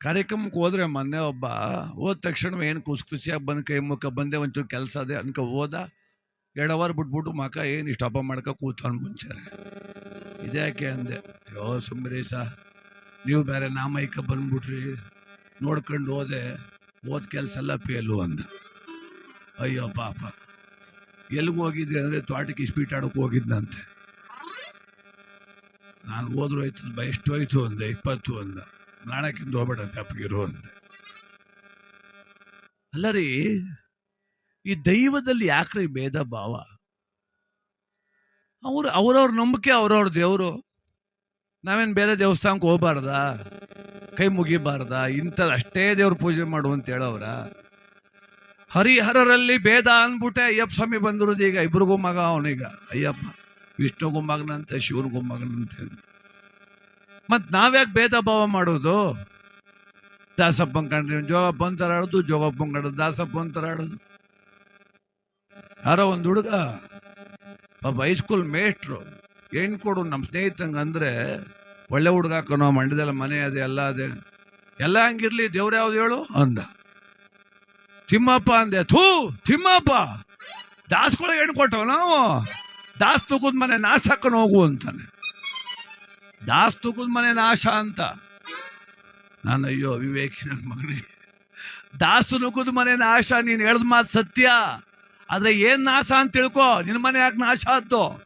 ಕಾರ್ಯಕ್ರಮಕ್ಕೆ ಹೋದ್ರೆ ಮೊನ್ನೆ ಒಬ್ಬ ಹೋದ ತಕ್ಷಣ ಏನು ಖುಷಿ ಖುಷಿಯಾಗಿ ಬಂದು ಕೈ ಮುಖ ಬಂದೆ ಒಂಚೂರು ಕೆಲಸ ಅದೇ ಅನ್ಕ ಹೋದ. ಎರಡು ಅವರ್ ಬಿಟ್ಬಿಟ್ಟು ಮಕ ಏನು ಇಷ್ಟ ಹಬ್ಬ ಮಾಡ್ಕೊ ಕೂತ್ಕೊಂಡು ಮುಂಚೆ ಇದ್ಯಾಕೆ ಅಂದೆ. ಯೋ ಸುಮ್ಮನೆ ಸಾ ನೀವು ಬೇರೆ ನಾಮೈಕ ಬಂದ್ಬಿಟ್ರಿ. ನೋಡ್ಕೊಂಡು ಹೋದೆ. ಹೋದ ಕೆಲಸ ಎಲ್ಲ ಫೇಲು ಅಂದ. ಅಯ್ಯೋ ಪಾಪ. ಎಲ್ಲಿಗೆ ಹೋಗಿದ್ದೆ ಅಂದರೆ ತೋಟಕ್ಕೆ ಇಸ್ಪೀಟ್ ಆಡೋಕೆ ಹೋಗಿದ್ದಂತೆ ನಾನು ಹೋದ್ರು ಹೋಯ್ತು ಎಷ್ಟು ಹೋಯ್ತು ಅಂದೆ, ಇಪ್ಪತ್ತು ಅಂದ. ನಾಳಕ್ಕಿಂದ ಹೋಗ್ಬೇಡ ತಪ್ಪಿಗಿರು ಅಲ್ಲ ರೀ, ಈ ದೈವದಲ್ಲಿ ಯಾಕ್ರಿ ಭೇದ ಭಾವ? ಅವ್ರು ಅವ್ರವ್ರ ನಂಬಿಕೆ ಅವ್ರವ್ರ ದೇವರು. ನಾವೇನು ಬೇರೆ ದೇವಸ್ಥಾನಕ್ಕೆ ಹೋಗ್ಬಾರ್ದ? ಕೈ ಮುಗಿಬಾರ್ದ? ಇಂಥ ಅಷ್ಟೇ ದೇವ್ರ ಪೂಜೆ ಮಾಡು ಅಂತ ಹೇಳೋರ ಹರಿಹರರಲ್ಲಿ ಭೇದ ಅಂದ್ಬಿಟ್ಟೆ ಅಯ್ಯಪ್ಪ ಸ್ವಾಮಿ ಬಂದಿರೋದು ಈಗ ಇಬ್ರಿಗೂ ಮಗ ಅವನೀಗ ಅಯ್ಯಪ್ಪ, ವಿಷ್ಣುಗೂ ಮಗನಂತೆ, ಶಿವನಿಗೂ ಮಗನಂತೆ. ಮತ್ ನಾವ್ಯಾಕೆ ಭೇದ ಭಾವ ಮಾಡೋದು? ದಾಸಪ್ಪ ಕಂಡ್ರಿ ಜೋಗಪ್ಪ ಅಂತಾರ ಆಡೋದು ಜೋಗಪ್ಪ ಕಂಡ್ರಿ ದಾಸಪ್ಪ ಅಂತಾರ ಆಡೋದು. ಯಾರೋ ಒಂದು ಹುಡುಗ, ಪಾಪ ಹೈಸ್ಕೂಲ್ ಮೇಷ್ಟ್ರು ಏನ್ ಕೊಡು ನಮ್ಮ ಸ್ನೇಹಿತಂಗೆ ಅಂದ್ರೆ, ಒಳ್ಳೆ ಹುಡುಗ ಹಾಕೋನೋ ಮಂಡ್ಯದಲ್ಲಿ ಮನೆ ಅದೇ, ಎಲ್ಲ ಅದೇ. ಎಲ್ಲ ಹಂಗಿರ್ಲಿ, ದೇವ್ರ ಯಾವ್ದು ಹೇಳು? ಅಂದ. ತಿಮ್ಮಪ್ಪ ಅಂದೆ, ಥೂ, ತಿಮ್ಮಪ್ಪ! ದಾಸ್ಕೊಳಗೆ ಹೆಣ್ಣು ಕೊಟ್ಟವ ನಾವು. ದಾಸ್ ತುಗುದ್ ಮನೆ ನಾಶ ಹಾಕೊಂಡು ಹೋಗು ಅಂತಾನೆ. ದಾಸ್ ತುಕುದ್ ಮನೆ ನಾಶ ಅಂತ. ನಾನು ಅಯ್ಯೋ ವಿವೇಕಿ ಮಗನೇ. ದಾಸು ನುಗ್ಗುದ ಮನೆ ನಾಶ, ನೀನು ಹೇಳ್ದ ಮಾತು ಸತ್ಯ. ಆದ್ರೆ ಏನ್ ನಾಶ ಅಂತ ತಿಳ್ಕೊ ನಿನ್ನ ಮನೆ ಯಾಕೆ ನಾಶ ಆದ್ದು?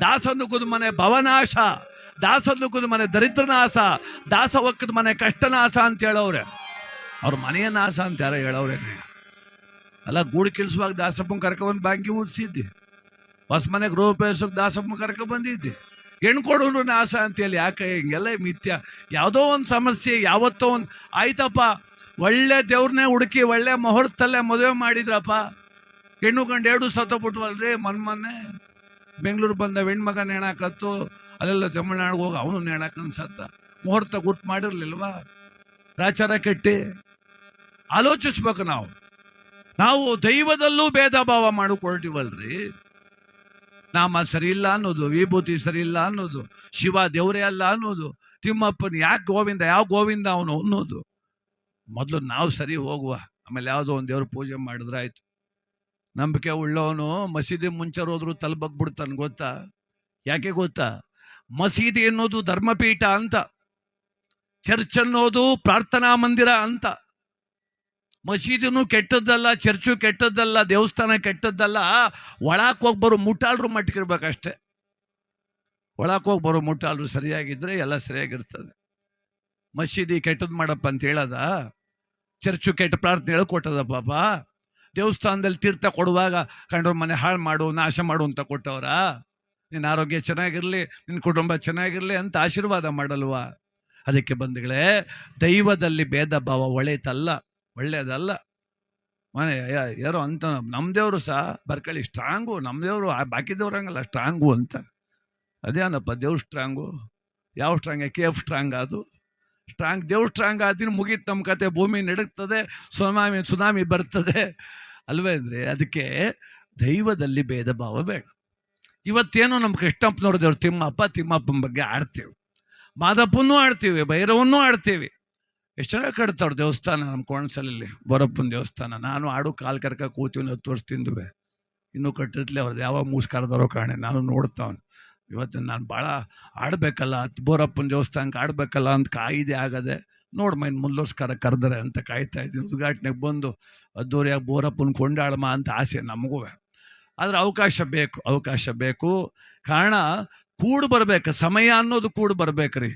ದಾಸ ನುಗ್ಗುದ ಮನೆ ಭವನಾಶ, ದಾಸ ನುಗ್ಗುದ ಮನೆ ದರಿದ್ರ ನಾಶ ದಾಸ ಒಕ್ಕದ ಮನೆ ಕಷ್ಟ ನಾಶ ಅಂತ ಹೇಳೋರೆ ಅವ್ರ ಮನೆಯ ನಾಶ ಅಂತ ಯಾರ ಹೇಳೋರೇನೆ ಅಲ್ಲ ಗೂಡು ಕಿಲ್ಸುವಾಗ ದಾಸಪ್ಪನ ಕರ್ಕೊಂಡ್ಬಂದು ಬ್ಯಾಂಕಿ ಊದಿಸಿದ್ದೆ ಹೊಸ ಮನೆ ಗೃಹ ಉಪಯೋಗಿಸೋಕೆ ದಾಸಪ್ಪನ ಕರ್ಕೊಂಡ್ ಬಂದಿದ್ದೆ ಹೆಣ್ಣು ಕೊಡೋನು ನಾಶ ಅಂತೇಳಿ ಯಾಕೆ ಹಿಂಗೆಲ್ಲ ಮಿಥ್ಯ? ಯಾವುದೋ ಒಂದು ಸಮಸ್ಯೆ, ಯಾವತ್ತೋ ಒಂದು, ಆಯ್ತಪ್ಪ, ಒಳ್ಳೆ ದೇವ್ರನ್ನೇ ಹುಡುಕಿ, ಒಳ್ಳೆ ಮುಹೂರ್ತಲ್ಲೇ ಮದುವೆ ಮಾಡಿದ್ರಪ್ಪ. ಹೆಣ್ಣು ಗಂಡು ಎರಡು ಸತ್ತೋಗ್ಬಿಟ್ವಲ್ರಿ ಮೊನ್ನೆ ಮೊನ್ನೆ? ಬೆಂಗಳೂರು ಬಂದ ಹೆಣ್ಮಗ ನೇಣಾಕತ್ತು ಅಲ್ಲೆಲ್ಲ ತಮಿಳ್ನಾಡಿಗೆ ಹೋಗಿ ಅವನು ಸತ್ತ. ಮುಹೂರ್ತ ಗುಟ್ ಮಾಡಿರ್ಲಿಲ್ವಾ? ರಾಚಾರ ಕೆಟ್ಟಿ? ಆಲೋಚಿಸ್ಬೇಕು ನಾವು. ನಾವು ದೈವದಲ್ಲೂ ಭೇದ ಭಾವ ಮಾಡಿಕೊಳ್ತೀವಲ್ರಿ. ನಾಮ ಸರಿಯಿಲ್ಲ ಅನ್ನೋದು, ವಿಭೂತಿ ಸರಿಯಿಲ್ಲ ಅನ್ನೋದು, ಶಿವ ದೇವರೇ ಅಲ್ಲ ಅನ್ನೋದು, ತಿಮ್ಮಪ್ಪನ ಯಾಕೆ ಗೋವಿಂದ, ಯಾವ ಗೋವಿಂದ ಅವನು ಅನ್ನೋದು. ಮೊದಲು ನಾವು ಸರಿ ಹೋಗುವ, ಆಮೇಲೆ ಯಾವುದೋ ಒಂದು ದೇವ್ರ ಪೂಜೆ ಮಾಡಿದ್ರೆ ಆಯ್ತು. ನಂಬಿಕೆ ಉಳ್ಳವನು ಮಸೀದಿ ಮುಂಚೆ ಹೋದ್ರು ತಲುಬಗ್ಬಿಡ್ತಾನೆ ಗೊತ್ತಾ? ಯಾಕೆ ಗೊತ್ತಾ? ಮಸೀದಿ ಅನ್ನೋದು ಧರ್ಮಪೀಠ ಅಂತ, ಚರ್ಚ್ ಅನ್ನೋದು ಪ್ರಾರ್ಥನಾ ಮಂದಿರ ಅಂತ. ಮಸೀದಿನೂ ಕೆಟ್ಟದ್ದಲ್ಲ, ಚರ್ಚು ಕೆಟ್ಟದ್ದಲ್ಲ, ದೇವಸ್ಥಾನ ಕೆಟ್ಟದ್ದಲ್ಲ. ಒಳಕ್ಕೆ ಹೋಗಿ ಬರೋ ಮುಟ್ಟಾಳ್ರು ಮಟ್ಟಿಗಿರ್ಬೇಕಷ್ಟೆ. ಒಳಕ್ಕೆ ಹೋಗಿ ಬರೋ ಮುಟ್ಟಾಳ್ರು ಸರಿಯಾಗಿದ್ರೆ ಎಲ್ಲ ಸರಿಯಾಗಿರ್ತದೆ. ಮಸೀದಿ ಕೆಟ್ಟದ್ದು ಮಾಡಪ್ಪ ಅಂತ ಹೇಳದ? ಚರ್ಚು ಕೆಟ್ಟ ಪ್ರಾರ್ಥನೆ ಹೇಳ್ಕೊಟ್ಟದ ಪಾಪ. ದೇವಸ್ಥಾನದಲ್ಲಿ ತೀರ್ಥ ಕೊಡುವಾಗ ಕಂಡ್ರ ಮನೆ ಹಾಳು ಮಾಡು, ನಾಶ ಮಾಡು ಅಂತ ಕೊಟ್ಟವರ. ನಿನ್ನ ಆರೋಗ್ಯ ಚೆನ್ನಾಗಿರಲಿ, ನಿನ್ನ ಕುಟುಂಬ ಚೆನ್ನಾಗಿರಲಿ ಅಂತ ಆಶೀರ್ವಾದ ಮಾಡಲ್ವಾ? ಅದಕ್ಕೆ ಬಂಧುಗಳೇ, ದೈವದಲ್ಲಿ ಭೇದ ಭಾವ ಒಳ್ಳೆತಲ್ಲ ಒಳ್ಳೇದಲ್ಲ. ಮನೆ ಯಾರೋ ಅಂತ ನಮ್ಮ ದೇವರು ಸಹ ಬರ್ಕಳಿ ಸ್ಟ್ರಾಂಗು ನಮ್ಮ ದೇವರು ಬಾಕಿ ದೇವ್ರಂಗಲ್ಲ ಸ್ಟ್ರಾಂಗು ಅಂತ. ಅದೇನಪ್ಪ ದೇವ್ರು ಸ್ಟ್ರಾಂಗು ಯಾವ ಸ್ಟ್ರಾಂಗ್ ಕೆ ಎಫ್ ಸ್ಟ್ರಾಂಗ್ ಅದು. ಸ್ಟ್ರಾಂಗ್ ದೇವ್ರು ಸ್ಟ್ರಾಂಗ್ ಆದಿನ ಮುಗೀತು ನಮ್ಮ ಕತೆ, ಭೂಮಿ ನಡುಗ್ತದೆ, ಸುನಾಮಿ ಸುನಾಮಿ ಬರ್ತದೆ. ಅಲ್ವೇ ಅಂದ್ರೆ ಅದಕ್ಕೆ ದೈವದಲ್ಲಿ ಭೇದ ಭಾವ ಬೇಡ. ಇವತ್ತೇನೋ ನಮ್ಮ ಕೃಷ್ಣಪ್ಪನವ್ರ ದೇವ್ರು ತಿಮ್ಮಪ್ಪ, ತಿಮ್ಮಪ್ಪನ ಬಗ್ಗೆ ಆಡ್ತೀವಿ. ಮಾದಪ್ಪನೂ ಆಡ್ತೀವಿ, ಭೈರವನ್ನೂ ಆಡ್ತೀವಿ. ಎಷ್ಟು ಚೆನ್ನಾಗಿ ಕಟ್ತಾವ್ರ ದೇವಸ್ಥಾನ ನಮ್ಮ ಕೋಣಸಲಲ್ಲಿ, ಬೋರಪ್ಪನ ದೇವಸ್ಥಾನ. ನಾನು ಆಡು ಕಾಲು ಕರ್ಕ ಕೂತೀವಿ ಹತ್ತು ವರ್ಷ ತಿಂದುವೆ ಇನ್ನೂ ಕಟ್ಟಿರ್ಲಿ ಅವ್ರದ್ದು ಯಾವ ಮೂಸ್ಕಾರದವರೋ ಕಾಣೆ. ನಾನು ನೋಡ್ತಾವನು. ಇವತ್ತು ನಾನು ಭಾಳ ಆಡಬೇಕಲ್ಲ ಬೋರಪ್ಪನ ದೇವಸ್ಥಾನಕ್ಕೆ ಆಡಬೇಕಲ್ಲ ಅಂತ ಕಾಯಿದೆ ಆಗದೆ, ನೋಡಿ ಮೈನ್ ಮುಲ್ಲೋಸ್ಕರ ಕರೆದ್ರೆ ಅಂತ ಕಾಯ್ತಾ ಇದ್ದೀನಿ. ಉದ್ಘಾಟನೆಗೆ ಬಂದು, ಅದ್ದೂರಿಯಾಗಿ ಬೋರಪ್ಪನ ಕೊಂಡಾಳಮ್ಮ ಅಂತ ಆಸೆ ನಮಗೂ ಆದರೆ ಅವಕಾಶ ಬೇಕು ಅವಕಾಶ ಬೇಕು. ಕಾರಣ, ಕೂಡು ಬರ್ಬೇಕು. ಸಮಯ ಅನ್ನೋದು ಕೂಡು ಬರ್ಬೇಕ್ರಿ.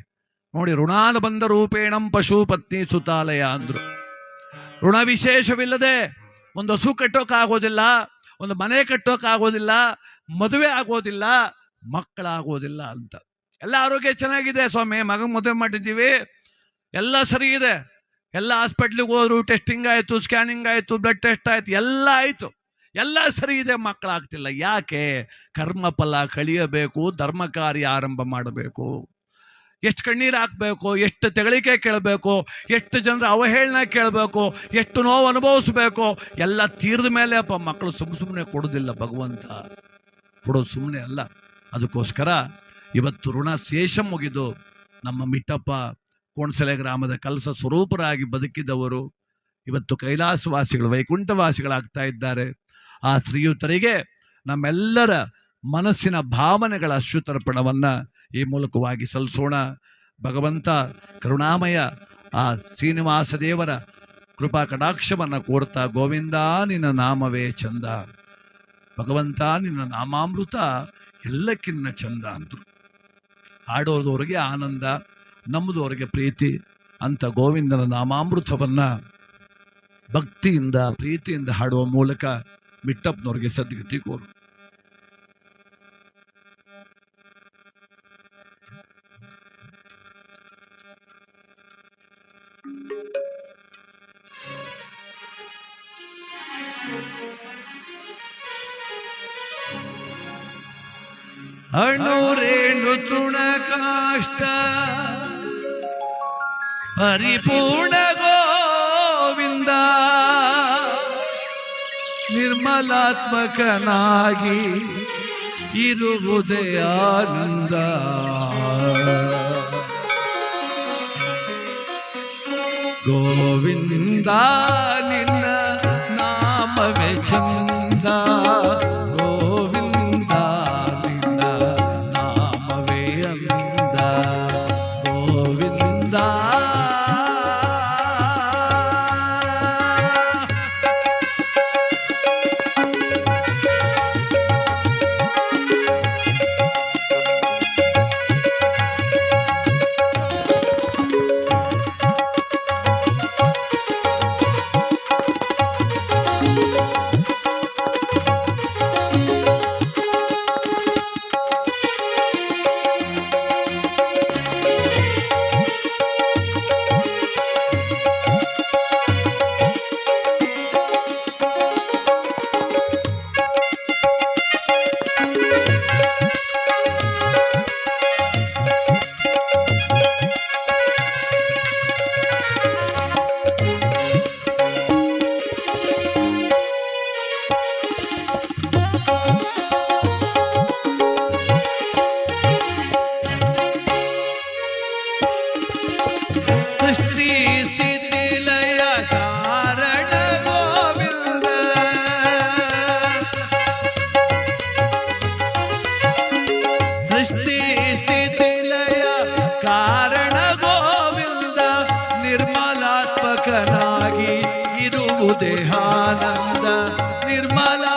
ನೋಡಿ, ಋಣಾನುಬಂಧ ರೂಪೇಣಂ ಪಶು ಪತ್ನಿ ಸುತಾಲಯ ಅಂದ್ರು. ಋಣ ವಿಶೇಷವಿಲ್ಲದೆ ಒಂದು ಹಸು ಕಟ್ಟೋಕ್ಕಾಗೋದಿಲ್ಲ ಒಂದು ಮನೆ ಕಟ್ಟೋಕ್ಕಾಗೋದಿಲ್ಲ ಮದುವೆ ಆಗೋದಿಲ್ಲ, ಮಕ್ಕಳಾಗೋದಿಲ್ಲ ಅಂತ. ಎಲ್ಲ ಆರೋಗ್ಯ ಚೆನ್ನಾಗಿದೆ ಸ್ವಾಮಿ ಮಗ ಮದುವೆ ಮಾಡಿದ್ದೀವಿ, ಎಲ್ಲ ಸರಿ ಇದೆ. ಎಲ್ಲ ಹಾಸ್ಪಿಟ್ಲಿಗೆ ಹೋದ್ರು ಟೆಸ್ಟಿಂಗ್ ಆಯಿತು ಸ್ಕ್ಯಾನಿಂಗ್ ಆಯಿತು ಬ್ಲಡ್ ಟೆಸ್ಟ್ ಆಯಿತು, ಎಲ್ಲ ಆಯಿತು. ಎಲ್ಲ ಸರಿ ಇದೆ, ಮಕ್ಕಳಾಗ್ತಿಲ್ಲ. ಯಾಕೆ? ಕರ್ಮಫಲ ಕಳಿಯಬೇಕು ಧರ್ಮ ಕಾರ್ಯ ಆರಂಭ ಮಾಡಬೇಕು. ಎಷ್ಟು ಕಣ್ಣೀರು ಹಾಕಬೇಕು, ಎಷ್ಟು ತೆಗಳಿಕೆ ಕೇಳಬೇಕು, ಎಷ್ಟು ಜನರ ಅವಹೇಳನ ಕೇಳಬೇಕು, ಎಷ್ಟು ನೋವು ಅನುಭವಿಸ್ಬೇಕು, ಎಲ್ಲ ತೀರ್ದ ಮೇಲೆ ಅಪ್ಪ ಮಕ್ಕಳು ಸುಮ್ಮ ಸುಮ್ಮನೆ ಕೊಡೋದಿಲ್ಲ ಭಗವಂತ. ಕೊಡೋದು ಸುಮ್ಮನೆ ಅಲ್ಲ. ಅದಕ್ಕೋಸ್ಕರ ಇವತ್ತು ಋಣ ಶೇಷ ಮುಗಿದು ನಮ್ಮ ಮಿಟ್ಟಪ್ಪ ಕೋಣಸಲೆ ಗ್ರಾಮದ ಕಲಸ ಸ್ವರೂಪರಾಗಿ ಬದುಕಿದವರು, ಇವತ್ತು ಕೈಲಾಸವಾಸಿಗಳು, ವೈಕುಂಠವಾಸಿಗಳಾಗ್ತಾ ಇದ್ದಾರೆ. ಆ ಶ್ರೀಯುತರಿಗೆ ನಮ್ಮೆಲ್ಲರ ಮನಸ್ಸಿನ ಭಾವನೆಗಳ ಅಶ್ರುತರ್ಪಣವನ್ನ ಈ ಮೂಲಕವಾಗಿ ಸಲ್ಲಿಸೋಣ ಭಗವಂತ ಕರುಣಾಮಯ ಆ ಶ್ರೀನಿವಾಸ ದೇವರ ಕೃಪಾ ಕಟಾಕ್ಷವನ್ನು ಕೋರ್ತಾ ಗೋವಿಂದ ನಿನ್ನ ನಾಮವೇ ಚಂದ. ಭಗವಂತ ನಿನ್ನ ನಾಮಾಮೃತ ಎಲ್ಲಕ್ಕಿನ್ನ ಚಂದ ಅಂದರು. ಹಾಡೋದವರಿಗೆ ಆನಂದ ನಮ್ಮದವ್ರಿಗೆ ಪ್ರೀತಿ ಅಂತ ಗೋವಿಂದನ ನಾಮಾಮೃತವನ್ನು ಭಕ್ತಿಯಿಂದ, ಪ್ರೀತಿಯಿಂದ ಹಾಡುವ ಮೂಲಕ ಮಿಟ್ಟಪ್ಪನವ್ರಿಗೆ ಸದ್ಗತಿ ಕೋರು. ಅಣುರೇಣು ತೃಣಕಾಷ್ಟ ಪರಿಪೂರ್ಣ ಗೋವಿಂದ. ನಿರ್ಮಲಾತ್ಮಕನಾಗಿ ಇರುವುದೇ ಆನಂದ. ಗೋವಿಂದ ನಿನ್ನ ಇರುವುದೇಹಾನಂದ ನಿರ್ಮಲಾತ್ಮಕನಾಗಿ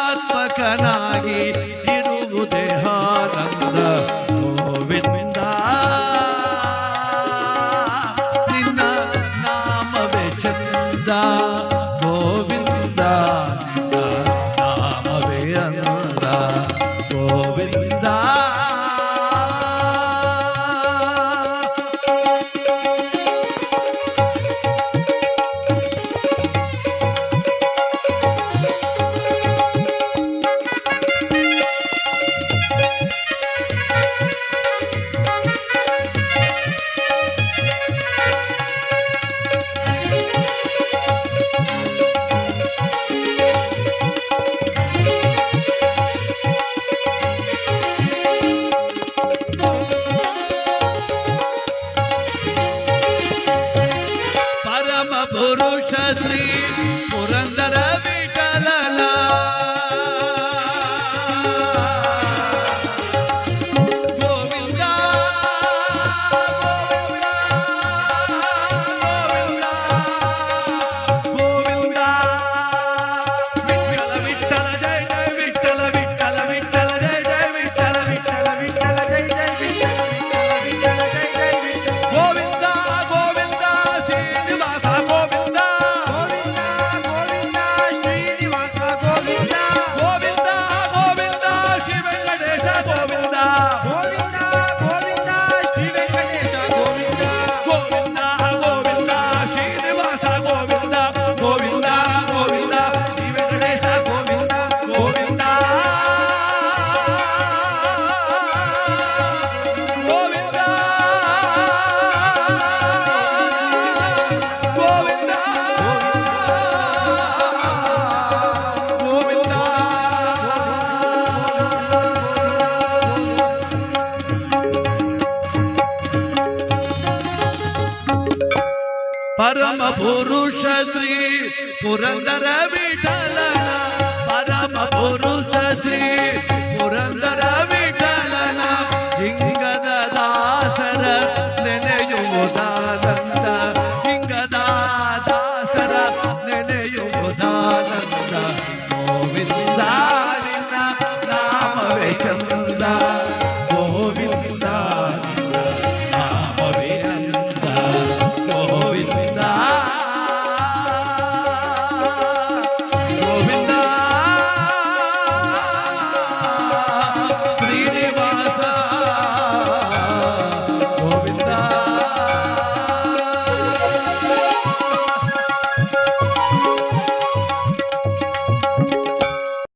ಪರಮ ಪುರುಷ ಶ್ರೀ ಪುರಂದರ ವಿಠಲನ ಪರಮ ಪುರುಷ ಶ್ರೀ ಪುರಂದರ ವಿಠಲನ ಹಿಂಗದ ದಾಸರ ನೆನೆಯುವುದ